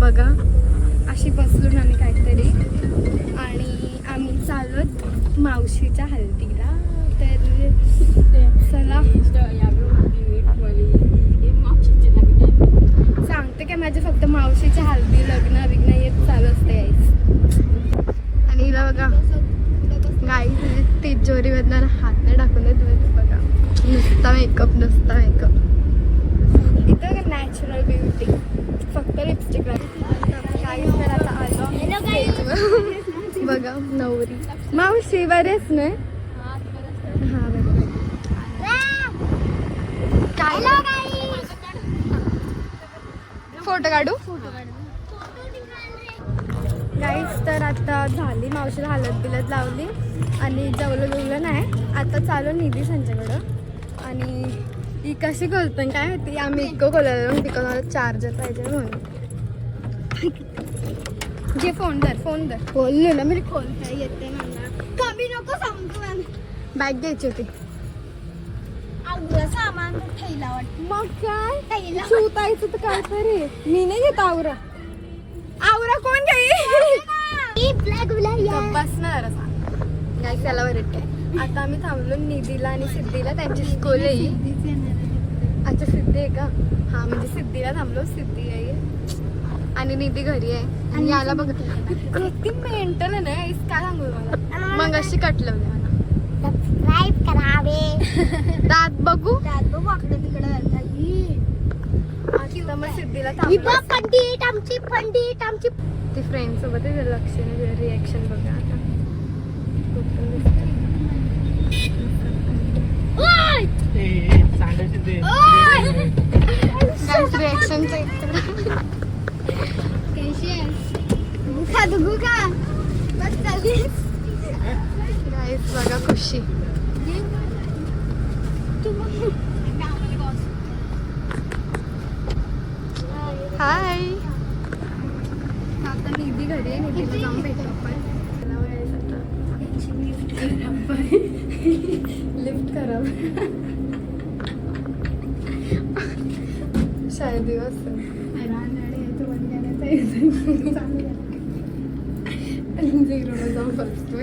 बघा. अशी बसून आम्ही काहीतरी. आणि आम्ही चालत मावशीच्या हल्दीला तर चला. सांगते काय माझे फक्त मावशीच्या हल्दी लग्न विग्न येत चालू असते आणि हिला बघा. गाई तुझी तिजोरी हात नाही टाकून देत बघा. नुसता मेकअप नुसता मेकअप नॅचरल ब्युटी फक्त लिपस्टिक. बघा नवरी. मावशी बरेच नाही हा बरोबर फोटो काढू? गाईच तर आता झाली मावशीला हालत बिलत लावली. आणि जेवलं जेवलं नाही. आता चालू निधी संच्याकडं आणि ही कशी खोलतो काय माहिती? आम्ही इतकं खोललो तिकडं मला चार्जर पाहिजे म्हणून. घे फोन दर फोन दर खोललो ना मी. खोलता येते मला कमी नको समजू बॅग घ्यायची होती. सामान ठेवला वाटत. मग काय? शिवतायचं तर काय तरी मी नाही घेत आवरा. आवरा कोण घेईल बसणार काय त्याला वरट काय आता आम्ही थांबलो निधीला आणि सिद्धीला त्यांची स्कूल आहे. अच्छा सिद्धी आहे का? हा म्हणजे सिद्धीला थांबलो. सिद्धी आहे. आणि निधी घरी आहे. आणि याला बघ किती मेंटल आहे ना काय सांगू मला मग अशी कटलवली मला. सबस्क्राईब करावे. दात बघू. त्यात बघ वाकडं तिकडं मग सिद्धीला थांबलो. पंडित आमची पंडित आमची. ती फ्रेंड सोबत लक्ष रिॲक्शन बघा आता. बघा खुशी. हाय आता निधी घरी आहे निधीला जाऊन भेटू आपण. लिफ्ट करा शाळेत दिवस. झिरो जाऊन बसतो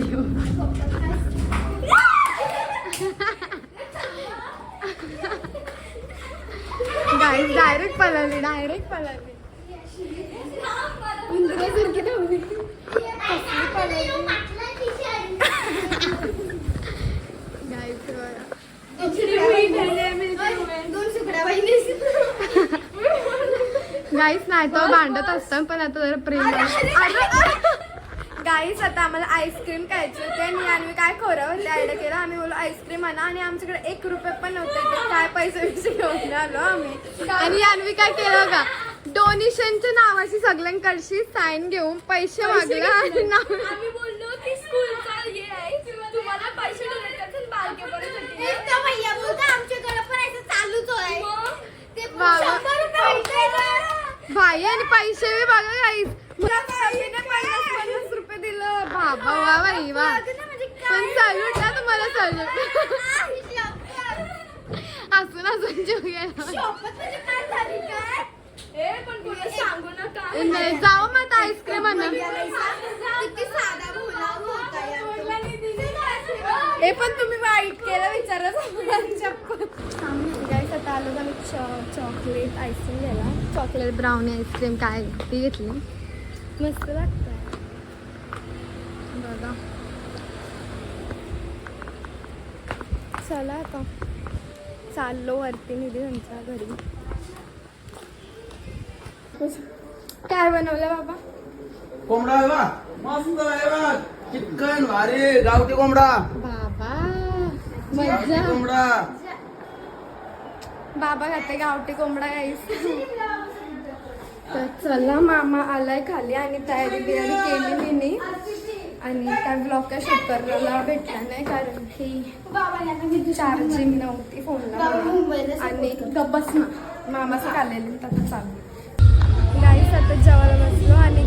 गाईस डायरेक्ट पळाली डायरेक्ट पळाली. उंदरासारखी धावली. पळाली गाईस दोन सुकड्या. बहिणी गाईस नाही तर भांडत असतात पण आता जरा प्रेम गाईस आता आम्हाला आईस्क्रीम खायची होती आणि आम्ही काय खोरं ते आयडिया केलं. आम्ही बोललो आईस्क्रीम आणा. आणि आमच्याकडे एक रुपये पण नव्हते. तर काय पैसे बिसे घेऊन आलो आम्ही. आणि आणवी काय केलं का डोनेशनच्या नावाची सगळ्यांकडची साईन घेऊन पैसे मागला आणि नाव आम्ही बोललो की स्कूलचा हे आहे तुम्हाला पैसे डोनेट करतात बालकेपर्यंत तो भैया बोलतो आमच्याकडे पण असं चालूच आहे ते बाबा. शंभर रुपये भाई आणि पैसे बी बघा गाईस पन्नास पन्नास रुपये दिलं. बाबा वा बाई वा म्हणजे पण सॅल्यूट ना तुम्हाला सॅल्यूट काय शपथ. हसून हसून जीव गेला. म्हणजे काय झाली काय? ए पण कोणी सांगू नका. नाही जाऊ मग आईस्क्रीम आणा हे पण तुम्ही वाईट केलं विचारा गाईस आता आलो का मी चॉकलेट आईस्क्रीम घ्यायला चॉकलेट ब्राउनी आईस्क्रीम काय ती घेतली. मस्त लागतं बघा. चला आता. चाललो वरती निधी त्यांच्या घरी. काय बनवलं बाबा? कोंबडा आहे बा. मस्त आहे बा. चिकन भारी. गावठी कोंबडा. बाबा मज्जा कोंबडा. बाबा खाते गावठी कोंबडा गाईस तर चला मामा आलाय खाली आणि तयारी बियारी केली मी आणि त्या ब्लॉग काय भेटला नाही कारण की चार्जिंग नव्हती फोनला. आणि गप्पच ना. मामाचं आलेले तर चालू. गाईस आता जेवायला बसलो आणि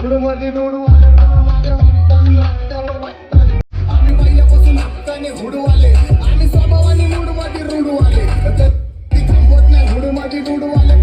हुडमध्ये हुडवाले माझ्या आम्ही पहिल्यापासून हक्काने हुडवाले आम्ही स्वभावाने मूडमध्ये रुडवाले तर ती थांबवत नाही हुडमध्ये रुडवाले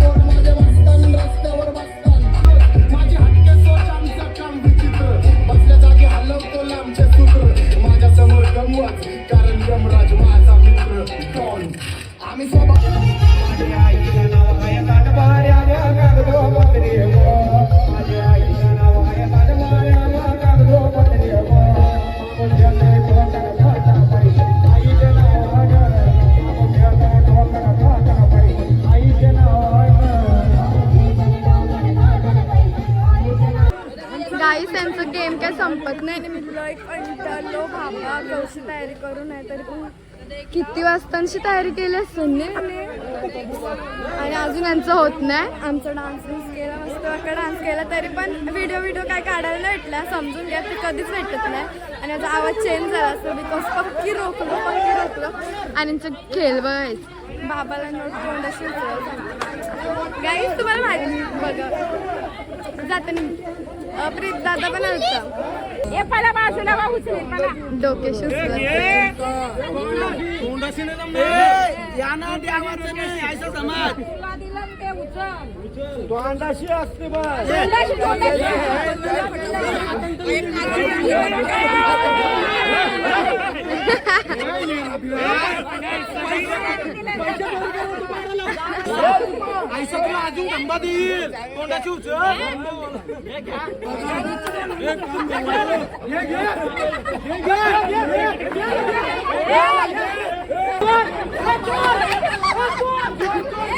कशी तयारी करू नाही तरी पण किती वाजतांची तयारी केली असेल ना मी? आणि अजून यांचं होत नाही? आमचा डान्स बिन्स केला मस्त वाका डान्स केला तरी पण व्हिडिओ व्हिडिओ काय काढायला नाही भेटला समजून घ्या ते कधीच भेटत नाही. आणि याचा आवाज चेंज झाला असतो बिकॉज पक्की रोखलो पक्की रोखलो. आणि यांचं खेळ बघायचं बाबाला नोट तोंडाशी गाईस तुम्हाला माहिती बघा. जाताना प्रीत दादा पण आलता. डोके अजून धंदा देईल तोंडाची त्यात पैसे घेऊन पळाला बाबा गायब चोरी करताना ये जा बाबा तुम्ही काय ते बघा काही तीन काही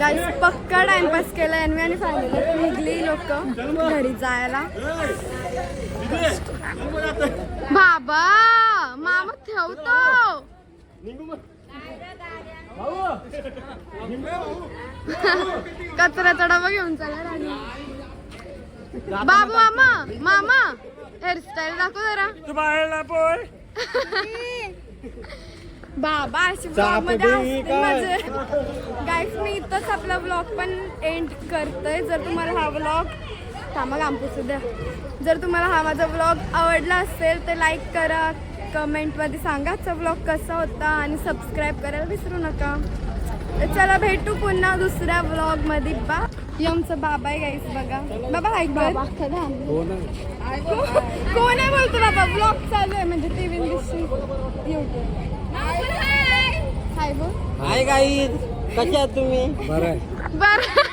गाईस पक्का टाइमपास केला आणि आणि फायनली निघली लोक घरी जायला. बाबा मामा ठेवतो. कचरा डबा घेऊन चला राणी. बाबू मामा मामा हेअरस्टाईल दाखव जरा. तू बाहेरला पोय बाबा अशी ब्लॉगमध्ये असते माझे. गाईस मी इथंच आपला ब्लॉग पण एंड करतोय. जर तुम्हाला हा ब्लॉग थांबा द्या. जर तुम्हाला हा माझा ब्लॉग आवडला असेल तर लाईक करा कमेंटमध्ये सांगा आजचा ब्लॉग कसा होता आणि सबस्क्राईब करायला विसरू नका. चला भेटू पुन्हा दुसऱ्या ब्लॉगमध्ये. बा यमचं बाबा आहे गाईस बघा. बाबा ऐक बाबा कोण आहे? बोलतो बाबा? ब्लॉग चालू आहे म्हणजे टीव्ही युट्यूब हाय बोल. हाय गाई कशा आहात तुम्ही? बरं.